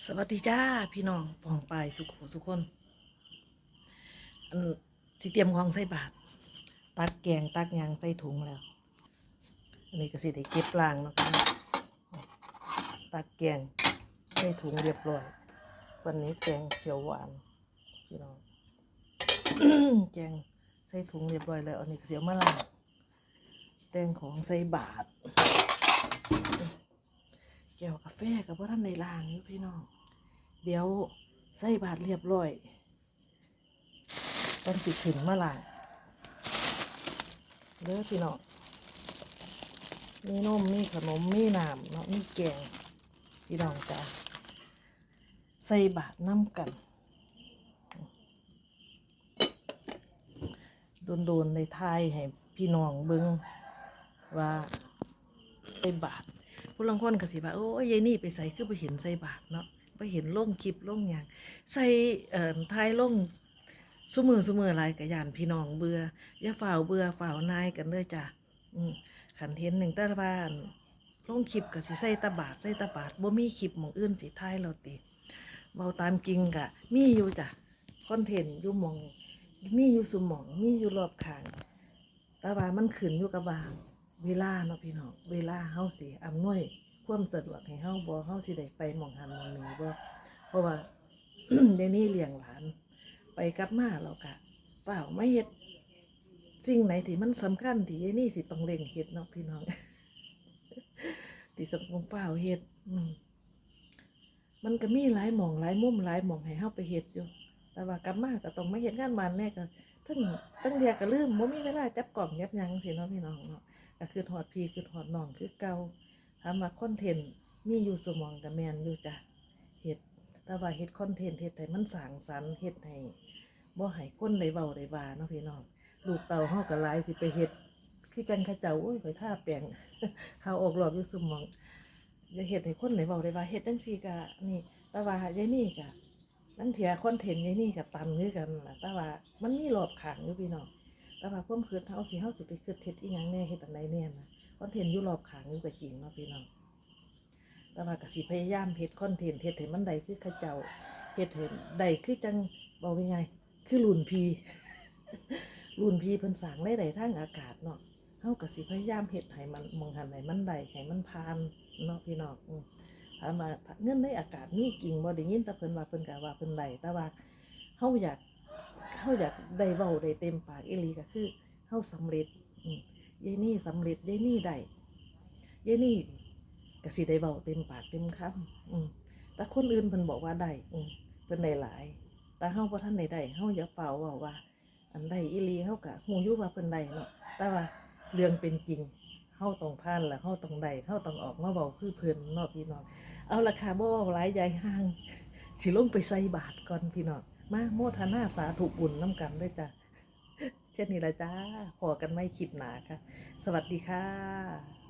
สวัสดีจ้าพี่น้องปองปายสุขสุกคนอันสิเตรียมของใส่บาทตักแกงตักยางใส่ถุงแล้ว อันนี้ก็สิได้เก็บล้างเนาะพี่น้องตักแกงใส่ถุงเรียบร้อย วันนี้แกงเขียวหวานพี่น้องแกงใส่ถุงเรียบร้อยแล้ว อันนี้ก็เสียวมาล้างแตงของใส่บาท ก้วกาแฟกับว่าท่านในลางอยู่พี่น้อง เดี๋ยวใส่บาทเรียบร้อยต้องสิขึ้นมาล่างเด้อพี่น้องมีนมมีขนมมีน้ำเนาะมีแกงพี่น้องจ้าใส่บาทน้ำกันโดนๆในไทยให้พี่น้องเบิงว่าใส่บาท ผู้ลังคนก็สิว่าโอ้ยยายนี่ไปใส่คือไปเห็นใส่บาทเนาะไปเห็นล่งคลิปล่งหยังใส่เอ่อทายล่งซุมือซุมือหลายกะยานพี่น้องเบื่ออย่าฝ่าวเบื่อฝ่าวนายกันเด้อจ้ะอืมขันเห็นหนึ่งตาบ้านล่งคลิปก็สิใส่ตาบาทใส่ตาบาทบ่มีคลิปหมองอื่นสิทายเราติเบาตามจริงกะ มีอยู่จ้ะคอนเทนต์อยู่หมอง มีอยู่สุมอง มีอยู่รอบข้างต่ว่ามันขึ้นอยู่กับบาง เวลาเนาะพี่น้อง เวลาเฮาสิอำนวยความสะดวกให้เฮาบ่เฮาสิได้ไปหม่องหันหม่องนี้บ่เพราะว่าเดี๋ยวนี้เลี้ยงหลาน ไปกลับมาแล้วก็เปล่าไม่เฮ็ดสิ่งไหนที่มันสำคัญที่ยายวนี่สิต้องเร่งเฮ็ดเนาะพี่น้องที่สำคัญเปล่าเฮ็ดอืมมันก็มีหลายหม่องหลายมุมหลายหม่องให้เฮาไปเฮ็ดอยู่ แต่ว่ากลับมาก็ต้องมาเฮ็ดงานบ้านแน่ก็ ทั้งตั้งเดียก็ลืมบ่มีเวลาจับกล่องยับยังสิเนาะพี่น้องเนาะก็คือถอดพีคือถอดน้องคือเก่าถามว่าคอนเทนต์มีอยู่สมองกับแมนอยู่จ้ะเฮ็ดแต่ว่าเฮ็ดคอนเทนต์เฮ็ดให้มันสางสรรเฮ็ดให้บ่ให้คนได้เว้าได้ว่าเนาะพี่น้องลูกเต่าเฮาก็หลายสิไปเฮ็ดคือจังเขาเจ้าโอ้ยข่อยท่าแปลงเขาออกรอบอยู่สมองอย่าเฮ็ดให้คนได้เว้าได้ว่าเฮ็ดจังซี่ก็นี่แต่ว่ายายนี่ก็ ลังเทียคอนเทนต์ยายนี่ก็ตันคือกันล่ะแต่ว่ามันมีรอบข้างอยู่พี่น้องแต่ว่าความคิดเฮาสิเฮาสิไปคิดเฮ็ดอีหยังแน่เฮ็ดอันใดแน่นะคอนเทนต์อยู่รอบข้างอยู่ก็จริงเนาะพี่น้องแต่ว่ากสิพยายามเฮ็ดคอนเทนต์เฮ็ดให้มันได้คือเขาเจ้าเฮ็ดให้ได้คือจังเว้าง่ายๆคือรุ่นพีรุ่นพีเพิ่นสร้างรายได้ทางอากาศเนาะเฮากสิพยายามเฮ็ดให้มันมองหันให้มันได้ให้มันผ่านเนาะพี่น้องอื ถามว่าเงินในอากาศมีจริงบ่ได้ยินแต่เพิ่นว่าเพิ่นก็ว่าเพิ่นได้แต่ว่าเฮาอยากเขาอยากได้เว้าได้เต็มปากอีหลีก็คือเฮาสำเร็จอืมยายนี่สำเร็จยายนี่ได้ยายนี่ก็สิได้เว้าเต็มปากเต็มคำอืมแต่คนอื่นเพิ่นบอกว่าได้อืมเพิ่นได้หลาย แต่เฮาบ่ทันได้ได้เฮาอย่าเฝ้าเว้าว่า อันใดอีหลีเฮาก็ฮู้อยู่ว่าเพิ่นได้เนาะแต่ว่าเรื่องเป็นจริง เฮาต้องผ่านละเข้าต้องใดเข้าต้องออกมาเว้าคือเพิ่นนอกพี่น้องเอาราคาบ่าหลายใหญ่ห้างสิลงไปใส่บาทก่อนพี่น้องมาโมทนาสาธุบุญน้ำกันด้วยจ้ะเช่นนี้ละจ้าพอกันไม่คลิปหนาค่ะ สวัสดีค่ะ